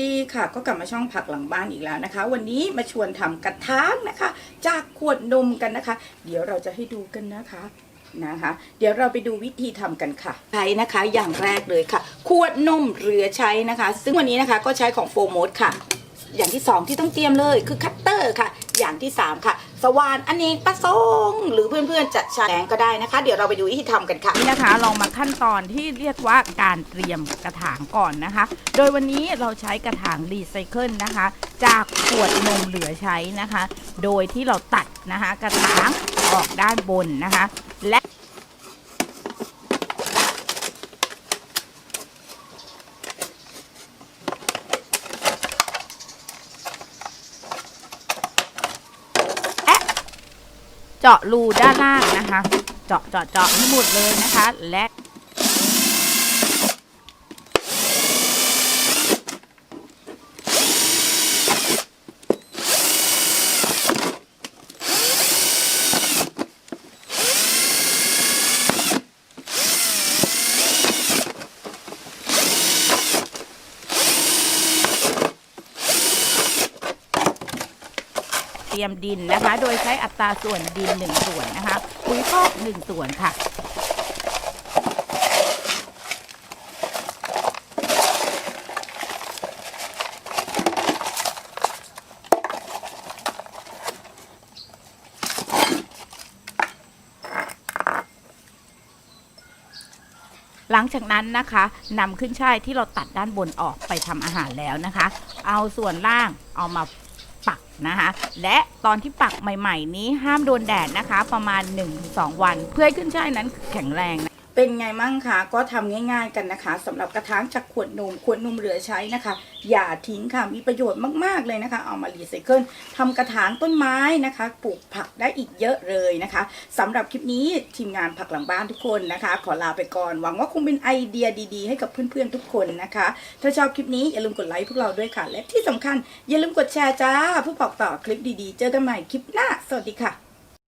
ดีค่ะ ก็กลับมาช่องผักหลังบ้านอีกแล้วนะคะ วันนี้มาชวนทำกระทางนะคะ จากขวดนมกันนะคะ เดี๋ยวเราจะให้ดูกันนะคะนะคะ เดี๋ยวเราไปดูวิธีทำกันค่ะใช้นะคะอย่างแรกเลยค่ะ ขวดนมเหลือใช้นะคะ ซึ่งวันนี้นะคะก็ใช้ของโฟร์โมดค่ะ อย่างที่สองที่ต้องเตรียมเลยคือคัตเตอร์ค่ะ อย่างที่สามค่ะ สว่านอเนกประสงค์หรือเพื่อนๆจะใช้แงก็ได้นะคะ เดี๋ยวเราไปดูวิธีทำกันค่ะนี่นะคะเรามาขั้นตอนที่เรียกว่าการเตรียมกระถางก่อนนะคะ โดยวันนี้เราใช้กระถางรีไซเคิลนะคะ จากขวดนมเหลือใช้นะคะ โดยที่เราตัดนะคะ กระถางออกด้านบนนะคะ และ เจาะรูด้านล่างนะคะ เจาะเจาะเจาะให้หมดเลยนะคะ และ เตรียมดินนะคะ โดยใช้อัตราส่วนดิน 1 ส่วนนะคะปุ๋ยคอก1ส่วนค่ะหลังจากนั้นนะคะนำขึ้นช่ายที่เราตัดด้านบนออกไปทำอาหารแล้วนะคะ เอาส่วนล่างเอามา นะคะและตอนที่ปักใหม่ ๆ นี้ห้ามโดนแดดนะคะ ประมาณ 1-2 วัน เพื่อให้ขึ้นช่ายนั้นแข็งแรงนะ เป็นไงมั่งคะก็ทำง่าย ๆกันนะคะสำหรับกระถางจากขวดนมขวดนมเหลือใช้นะคะ อย่าทิ้งค่ะมีประโยชน์มากๆเลยนะคะ เอามารีไซเคิลทำกระถางต้นไม้นะคะปลูกผักได้อีกเยอะเลยนะคะสำหรับคลิปนี้ทีมงานผักหลังบ้านทุกคนนะคะ ขอลาไปก่อนหวังว่าคงเป็นไอเดียดี ๆ ให้กับเพื่อนๆทุกคนนะคะ ถ้าชอบคลิปนี้อย่าลืมกดไลค์พวกเราด้วยค่ะ และที่สำคัญอย่าลืมกดแชร์จ้าเพื่อบอกต่อคลิปดีๆ เจอกันใหม่คลิปหน้าสวัสดีค่ะ